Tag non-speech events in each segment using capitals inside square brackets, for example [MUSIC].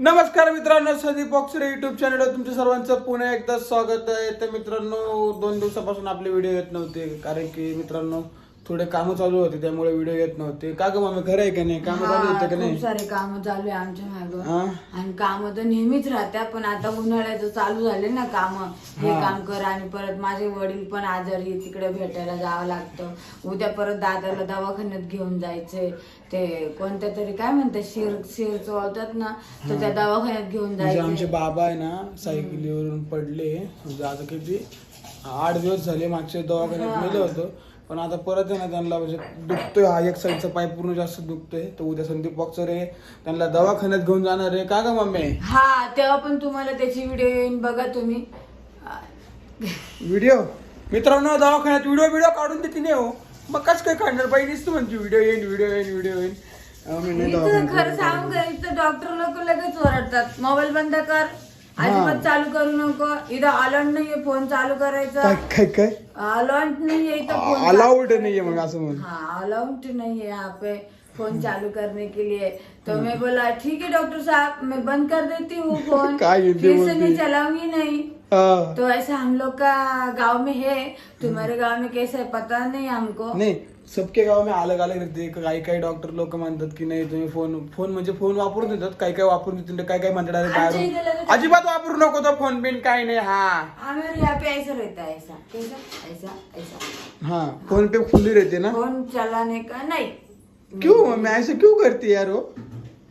नमस्कार मित्रांनो Sandeep boxer YouTube चॅनलवर तुमच्या सर्वांचं पुन्हा एकदा स्वागत आहे. तर मित्रांनो दोन दिवसापासून आपले व्हिडिओ येत नव्हते कारण की मित्रांनो थोडे कामं चालू होते त्यामुळे व्हिडिओ येत नव्हते. का ग मग खरं आहे का नाही? कामं चालू होते का खूप नाही? सारे काम चालू आहे आमच्या मागं. हा? आणि काम तर नेहमीच राहत्या पण आता उन्हाळ्याचं चालू झाले ना काम. हे हा. काम कर आणि परत माझे वडील पण आजारी आहे, तिकडे भेटायला जावं लागतं. उद्या परत दादाला दवाखान्यात घेऊन जायचंय. ते कोणत्या तरी काय म्हणतात शिर शिर चोळतात ना तर त्या दवाखान्यात घेऊन म्हणजे आमचे जायचं बाबा आहे ना सायकलीवरून पडले. म्हणजे आता किती आठ दिवस झाले मागच्या दवाखान्यात नेलं होतं. पण आता परत आहे ना त्यांना म्हणजे दुखतोय हा एक साईडचा पाय पूर्ण जास्त दुखतोय. तर उद्या संदीप बॉक्सर आहे. त्यांना दवाखान्यात घेऊन जाणार आहे. का ग मम्मी? हा तेव्हा पण तुम्हाला त्याची व्हिडिओ येईन बघा तुम्ही. व्हिडिओ मित्रांनो दवाखान्यात व्हिडिओ व्हिडिओ काढून देते नाही हो. मग कस काय काढणार? पाहिजेच तू म्हणते व्हिडिओ येईन व्हिडिओ येईन व्हिडिओ येईन. नाही इथं दवाखान्यात खरं सांगू का इथं डॉक्टर लोक लगेच ओरडतात. मोबाईल बंद कर. अजिबात चालू करू नको. इथं अलॉट नाहीये फ़ोन चालू करायचा. काय काय काय? अलॉट नाहीये इथं फ़ोन अलाउड नाहीये मग असं म्हण हाँ अलाउड नहीं है यहाँ पे फ़ोन चालू करने के लिए. तो मैं बोला ठीक है डॉक्टर साहब मैं बंद कर देती हूँ फ़ोन क्या फिर से बोलती? मैं चलाऊँगी नहीं. हा. तो ऐसा हम लोग का गाँव में है. तुम्हारे गाँव में कैसा है पता नहीं हमको. नाही सबके गाव में अलग अलग रहते काही काही डॉक्टर लोक म्हणतात की नाही तुम्ही फोन फोन म्हणजे फोन वापरून देतात काही काही वापरून देतात काही काही म्हणतात direct आमच्या इथे बाहेरून लगेच- अजिबात वापरू नको तो फोन बिन काही नाही हा. यहाँ पे ऐसा रहता है ऐसा कैसा ऐसा ऐसा. हा फोन पे खुली रहते ना? फोन चलाने का नहीं. क्यों? मम्मी ऐसे क्यों करती यार हो?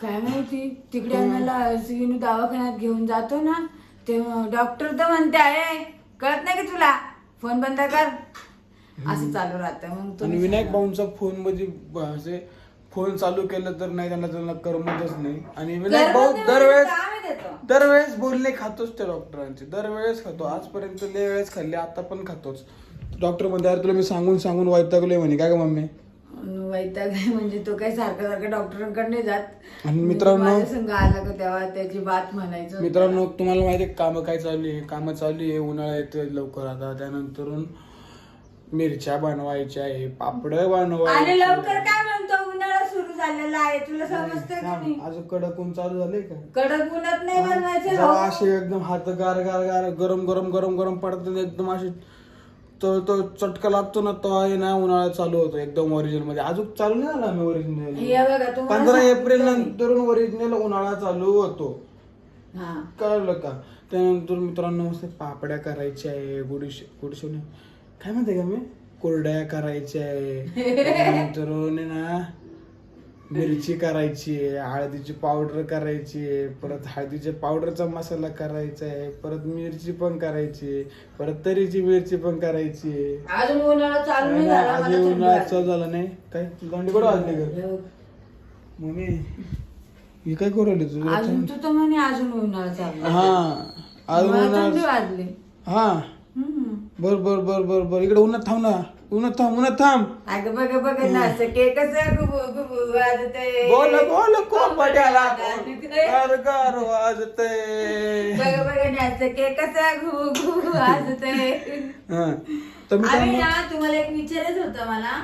काय माहिती? तिकडे आम्हाला सिविन दवाखान्यात घेऊन जातो ना तेव्हा डॉक्टर तर म्हणते आहे कळत नाही की तुला? फोन बंद कर. असं चालू राहतं. मग आणि तुम्ही विनायक सांगा. भाऊंचा फोनमध्ये ब- असे फोन चालू केलं तर नाही त्यांना त्यांना करमतच नाही. आणि विनायक करमत भाऊ नाही दरवेळेस म्हणजे. दरवेळेस बोलणे खातोच त्या डॉक्टरांचे. दरवेळेस खातो. आजपर्यंत लय वेळेस खाल्ले आता पण खातोच. डॉक्टर म्हणते "अरे तुला मी सांगून सांगून वैतागलोय म्हणे. काय ग मम्मी? वैताग आहे म्हणजे तो काही सारखं सारखं डॉक्टरांकडे नाही जात. आणि मित्रांनो- माझ्या संग आला का तेव्हा त्याची बात म्हणायचं मित्रांनो तुम्हाला माहिती आहे कामं काय चालू आहे? कामं चालू आहे उन्हाळा येतोय लवकर आता. त्यानंतरून मिरच्या बनवायच्या आहे पापड आणि बनवायचे लवकर काय म्हणतो? उन्हाळा सुरू झालेला आहे. तुला समजतं का नाही? अजून कडक ऊन चालू झाले का? कडक उन्हात नाही बनवायचे जरा. असे एकदम हात गार गार गार गरम गरम गरम गरम पडतात एकदम असे तो तो चटका लागतो ना तो आहे ना उन्हाळा चालू होतो एकदम ओरिजिनलमध्ये. अजून चालू नाही झाला मी ओरिजिनल बघा तुम्हाला पंधरा सांगतो एप्रिल मी. नंतर ओरिजिनल उन्हाळा चालू होतो. हा. कळलं का? त्यानंतर मित्रांनो मस्त पापड्या करायच्या आहे गुडीश गुडशेने. काय म्हणते का मी कोरड्या करायच्या आहे [LAUGHS] आहे ना मिरची करायची आहे हळदीची पावडर करायची आहे परत हळदीच्या पावडरचा मसाला करायचा आहे परत मिरची पण करायची आहे परत तरीची मिरची पण करायची आहे अजून उन्हाळा चालू नाही झाला आज मला थंडी उन्हाळा वाजते. चालू झाला नाही काय दंडी कुठं वाजली बघ. मम्मी ही काय करू राहिली तुझं अजून तू तर म्हणे अजून उन्हाळा चालू. हा अजून मला थंडी उन्हाळा वाजली हा. बर बर बर बर बर. इकडे उन्हात थांब ना. उन्हात थांब उन्हात थांब. अगं बघ बघ ना असं के कसं गुबु गुबु वाजते बोल बोल कोंबड्याला बघ गार गार वाजते बघ ना असं के कसं गुबु गुबु वाजते हा. तर मित्रांनो ना तुम्हाला एक विचारायचं होतं मला.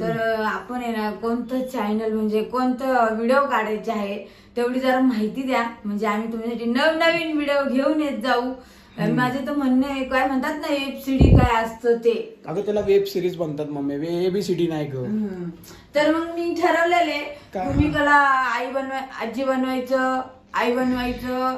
तर आपण आहे ना कोणतं चॅनल म्हणजे कोणतं व्हिडिओ काढायचे आहे तेवढी जरा माहिती द्या. म्हणजे आम्ही तुमच्यासाठी नवनवीन व्हिडिओ घेऊन येत जाऊ. आणि माझं तर म्हणणं आहे काय म्हणतात ना वेब सीडी काय असतं ते. अगं त्याला वेब सिरीज म्हणतात मम्मी. एबीसीडी नाही ग. हम्म. तर मग मी ठरवलेले काय? भूमिकाला आई बनवाय आजी बनवायचं आई बनवायचं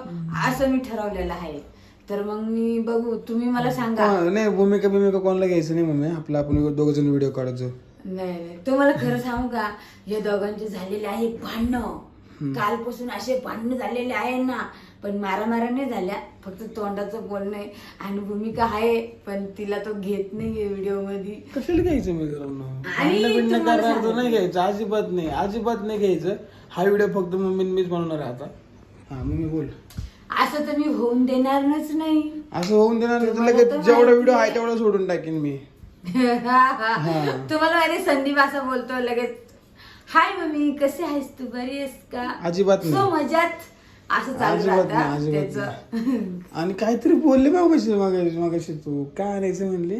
असं मी ठरवलेलं आहे. तर मग मी बघू तुम्ही मला सांगा. हा, नाही भूमिका भूमिका कोणाला घ्यायचं नाही मम्मी. आपलं आपण दोघ जण व्हिडिओ काढायचो. नाही नाही. तुम्हाला खरं सांगू का? या दोघांचे झालेले आहे भांडणं. कालपासून असे भांडणं झालेले आहे ना पण मारामारा नाही झाल्या. फक्त तोंडाचं बोलणं आहे आणि भूमिका आहे पण तिला तो घेत नाहीये व्हिडिओमध्ये कशाला घ्यायचं मित्रांनो आणि भांडणं बिंडणं तुम्हाला करणार तर सांगते. नाही घ्यायचं अजिबात नाही अजिबात नाही घ्यायचं. हा व्हिडिओ फक्त मम्मी मीच बनवणार आहे आता. हा मम्मी बोल. असं तर मी होऊन देणारच नाही. असं होऊन देणार नाही तर तुम्हाला लगेच तर जेवढा माहिती व्हिडिओ आहे आहे. तेवढा सोडून टाकेन मी. [LAUGHS] तुम्हाला माहिती संदीप असं बोलतो लगेच हाय मम्मी कसे आहेस तू? बरी आहेस का? अजिबात नाही. सो मजात? असं चालू अजिबात नाही, अजिबात त्याचं. आणि काहीतरी बोलले बा मगाशी मगाशी मगाशी तू. काय आणायचं म्हणली?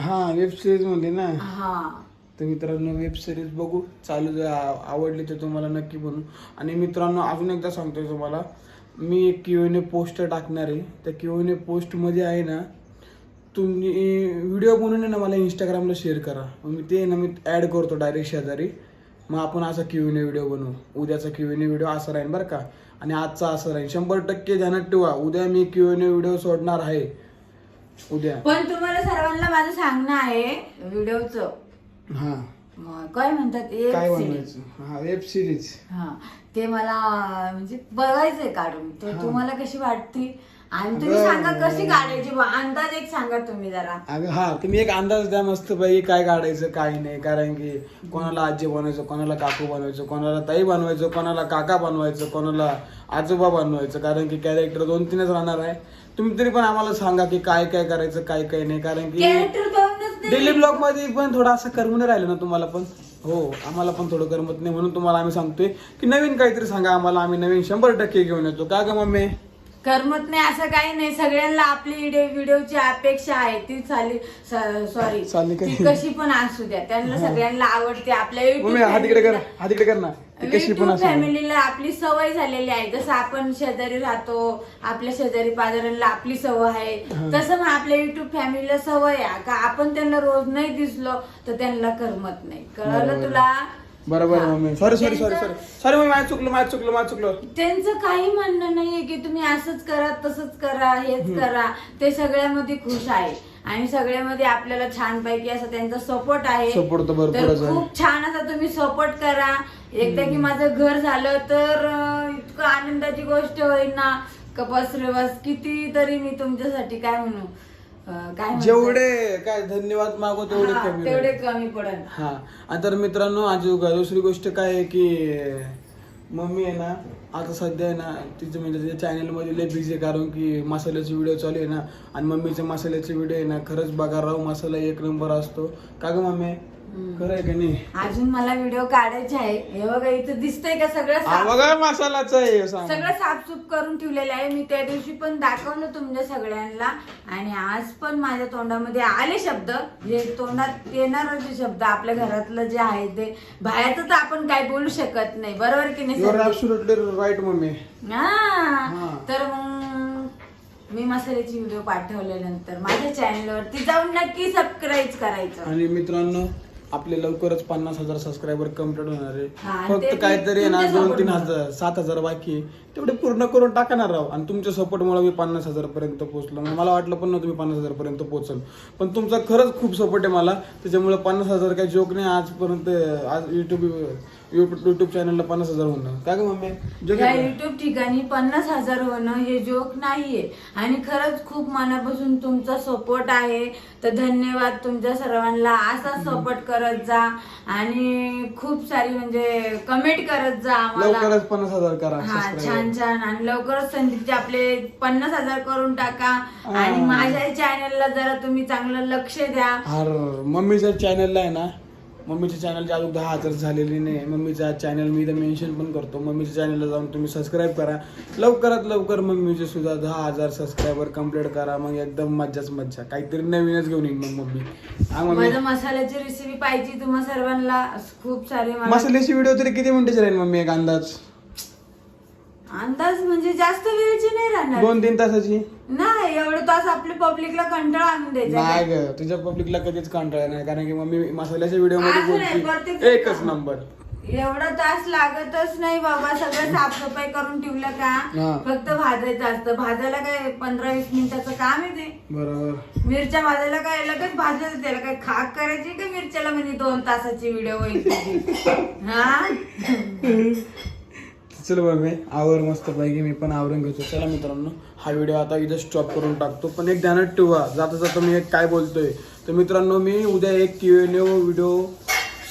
हा वेब सिरीज म्हणली ना. हा. तर मित्रांनो वेब सिरीज बघू. चालू जर आ- आवडली तर तुम्हाला नक्की बनवू आणि मित्रांनो अजून एकदा सांगतोय तुम्हाला. मी एक क्यूने पोस्ट टाकणार आहे. त्या क्यूने पोस्टमध्ये आहे ना तुम्ही व्हिडिओ बनवून ना मला इंस्टाग्रामला शेअर करा. मग मी ते ना मी ॲड करतो डायरेक्ट शेजारी. मग आपण असा क्यूने व्हिडिओ बनवू. उद्याचा क्यूने व्हिडिओ असा राहील बरं का. आणि आजचा असं राहील शंभर टक्के ध्यानात ठेवा. उद्या मी क्यूने व्हिडिओ सोडणार आहे. उद्या. पण तुम्हाला सर्वांना माझं सांगणं आहे व्हिडिओचं. हां. म- काय म्हणतात? एक काय series. बनवायचं? हा वेब सिरीज हा. ते मला म्हणजे बघायचंय काढून. तर. तुम्हाला कशी वाटती? आणि तुम्ही सांगा कशी काढायची? अंदाज एक सांगा तुम्ही जरा. अगं हा तुम्ही एक अंदाज द्या मस्त पैकी काय काढायचं काय नाही. कारण की कोणाला आजी बनवायचं कोणाला काकू बनवायचं कोणाला ताई बनवायचं कोणाला काका बनवायचं कोणाला आजोबा बनवायचं. कारण की कॅरेक्टर दोन तीनच राहणार आहे. तुम्ही तरी पण आम्हाला सांगा की काय काय करायचं काय काय नाही. कारण की कॅरेक्टर दोनच नाही. डेली ब्लॉगमध्ये पण थोडा असं करमून राहिलं ना तुम्हाला पण. हो आम्हाला पण थोडं करमत नाही म्हणून तुम्हाला आम्ही सांगतोय की नवीन काहीतरी सांगा आम्हाला. आम्ही नवीन शंभर टक्के घेऊन येतो. का ग मम्मी? करमत नाही असं काही नाही. सगळ्यांना आपली व्हिडिओ व्हिडिओची अपेक्षा आहे. ती चाली सॉरी चालली? ती कशी पण असू द्या. त्यांना सगळ्यांना आवडते. आपल्या मम्मी हा तिकडे कर हा तिकडे कर ना. ती कशी पण असं फॅमिलीला आपली सवय झालेली आहे. जसं आपण शेजारी राहतो आपल्या शेजारी पाजाऱ्यांना आपली सवय आहे. तसं मग आपल्या युट्यूब फॅमिलीला सवय आहे. का आपण त्यांना रोज नाही दिसलो तर त्यांना करमत नाही. कळलं. तुला? बरोबर. मम्मी. सॉरी सॉरी सॉरी त्यांचं- सॉरी सॉरी मम्मी माझं चुकलं माझं चुकलं माझं चुकलं. त्यांचं काही म्हणणं नाहीये की तुम्ही असंच करा तसंच करा हेच करा. ते सगळ्यामध्ये खुश आहे. आणि सगळ्यामध्ये आपल्याला छानपैकी असं त्यांचा सपोर्ट आहे. Support तर भरपूरच तर आहे. खूप छान असा तुम्ही सपोर्ट करा. एकदा की माझं घर झालं तर अं, इतकं आनंदाची गोष्ट होईल ना. का बस रे बस किती तरी मी तुमच्यासाठी काय म्हणू. काय? जेवढे काय धन्यवाद मागो तेवढे हा, कमी तेवढे. कमी पडेल हा आणि तर मित्रांनो आज दुसरी गोष्ट काय आहे की मम्मी आहे ना आता सध्या आहे ना तिचं म्हणजे तिच्या चॅनलमध्ये लय बिझी कारण की मसाल्याचे व्हिडिओ चालू आहे ना आणि मम्मीचे मसाल्याचे व्हिडिओ आहे ना खरंच बघा राव मसाला एक नंबर असतो का ग मम्मी हम्म. खरं आहे का नाही? अजून मला व्हिडिओ काढायचे आहे. हे बघा इथं दिसतंय का सगळं हा साफ- बघा मसालाचं आहे सांग. सगळं साफसूफ करून ठेवलेलं आहे. मी त्या दिवशी पण दाखवलं तुमच्या सगळ्यांना. आणि आज पण माझ्या तोंडामध्ये आले शब्द. जे तोंडात येणार जे शब्द आपल्या घरातलं जे आहे ते बाहेरचं तर आपण काय बोलू शकत नाही. बरोबर की नाही युअर राईट मम्मी. हा. हा. तर मग मी मसाल्याची व्हिडिओ पाठवल्यानंतर माझ्या चॅनलवरती जाऊन नक्की सबस्क्राईब करायचं. आणि मित्रांनो आपले लवकरच पन्नास हजार सबस्क्रायबर कंप्लीट होणार आहे. फक्त काहीतरी ना दोन तीन हजार सात हजार बाकी आहे. तेवढे पूर्ण करून टाका ना राव आणि तुमच्या सपोर्टमुळे मी पन्नास हजार पर्यंत पोहोचलो. मला वाटलं पण नव्हतं मी पन्नास हजार पर्यंत पोहोचल. पण तुमचा खरंच खूप सपोर्ट आहे मला. त्याच्यामुळे पन्नास हजार काही जोक नाही. आजपर्यंत आज युट्यूब युट्यूब चॅनलला पन्नास हजार होणार काय ग मम्मी? जोक या आहे का? युट्यूब ठिकाणी पन्नास हजार होणं हे जोक नाहीये. आणि खरंच खूप मनापासून तुमचा सपोर्ट आहे. तर धन्यवाद तुमच्या सर्वांना. असा सपोर्ट करत जा. आणि खूप सारी म्हणजे कमेंट करत जा आम्हाला. लवकरच पन्नास हजार करा हा. छान छान. आणि लवकरच संदीपचे आपले पन्नास हजार करून टाका. आणि. माझ्या चॅनलला जरा तुम्ही चांगलं लक्ष द्या. अर मम्मीच्या चॅनलला आहे ना मम्मीच्या चॅनलच्या अजून दहा हजार झालेली नाही. मम्मीचा चॅनल मी इथं मेन्शन पण करतो. मम्मीच्या चॅनलला जाऊन तुम्ही सबस्क्राईब करा. लवकरात लवकर मम्मीचे सुद्धा दहा हजार सबस्क्रायबर कंप्लीट करा. मग एकदम मज्जाच मज्जा. काहीतरी नवीनच घेऊन येईन मग मम्मी. हा मसाल्याची रेसिपी पाहिजे तुम्हा सर्वांना. खूप सारे मसाल्याची व्हिडिओ तरी किती मिनिटाची राहील मम्मी? एक अंदाज? अंदाज म्हणजे जास्त वेळची नाही राहणार. दोन तीन तासाची? नाही एवढं तास आपल्या पब्लिकला कंटाळा आणून द्यायचा. नाही ग तुझ्या पब्लिकला कधीच कंटाळा नाही कारण की मम्मी मसाल्याच्या व्हिडिओ असं नाही, मध्ये प्रत्येक- एकच नंबर. एवढा तास लागतच नाही बाबा सगळं साफसफाई करून ठेवलं का. फक्त भाजायचं असतं भाजायला काय पंधरा वीस मिनिटाचं काम आहे ते? बरोबर. मिरच्या भाजायला काय लगेच भाजायचं त्याला काय खाक करायची का मिरच्याला म्हणजे दोन तासाची व्हिडिओ होईल? [LAUGHS] हा? चल मम्मी आवर मस्त पैकी मी पण आवरून घेतो. चला मित्रांनो हा व्हिडिओ आता इथं स्टॉप करून टाकतो. पण एक ध्यानात ठेवा जाता जाता मी एक काय बोलतोय. तर मित्रांनो मी उद्या एक क्यू व्हिडिओ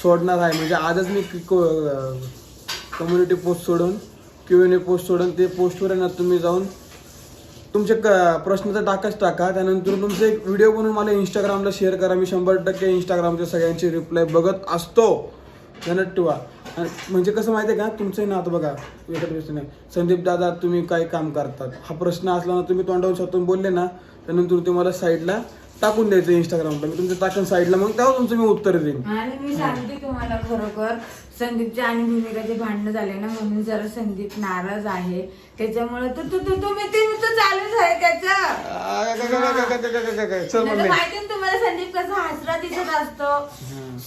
सोडणार आहे. म्हणजे आजच मी कम्युनिटी पोस्ट सोडून क्यू एन ए पोस्ट सोडून ते पोस्टवर ना तुम्ही जाऊन तुमचे क प्रश्न तर टाकाच टाका. त्यानंतर तुमचे एक व्हिडिओ बनवून मला इंस्टाग्रामला शेअर करा. मी शंभर टक्के इंस्टाग्रामच्या सगळ्यांची रिप्लाय बघत असतो. ध्यानात ठेवा. म्हणजे कसं माहिती आहे का? तुमचं ना आता बघा एखादा प्रश्न नाही. संदीप दादा तुम्ही काय काम करतात. हा प्रश्न असला ना तुम्ही तोंडावून स्वतःहून बोलले ना त्यानंतर तुम्हाला साईडला टाकून द्यायचं इंस्टाग्रामला मी तुमचं टाकून साईडला मग त्यावर तुमचं मी उत्तर देईन. आणि मी सांगते तुम्हाला खरोखर संदीपचे आणि भूमिकाचे भांडणं झाले ना म्हणून जरा संदीप नाराज आहे. त्याच्यामुळे तर तू तू तुम्ही ते नुसतं चालूच आहे त्याचं. माहिती तुम्हाला संदीप कसा हसरा दिसत असतो.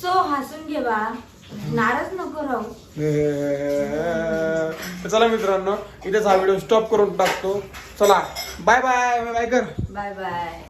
सो हसून घेवा नाराज नको राहू. तर चला मित्रांनो इथेच हा व्हिडिओ स्टॉप करून टाकतो. चला बाय बाय बाय कर. Bye bye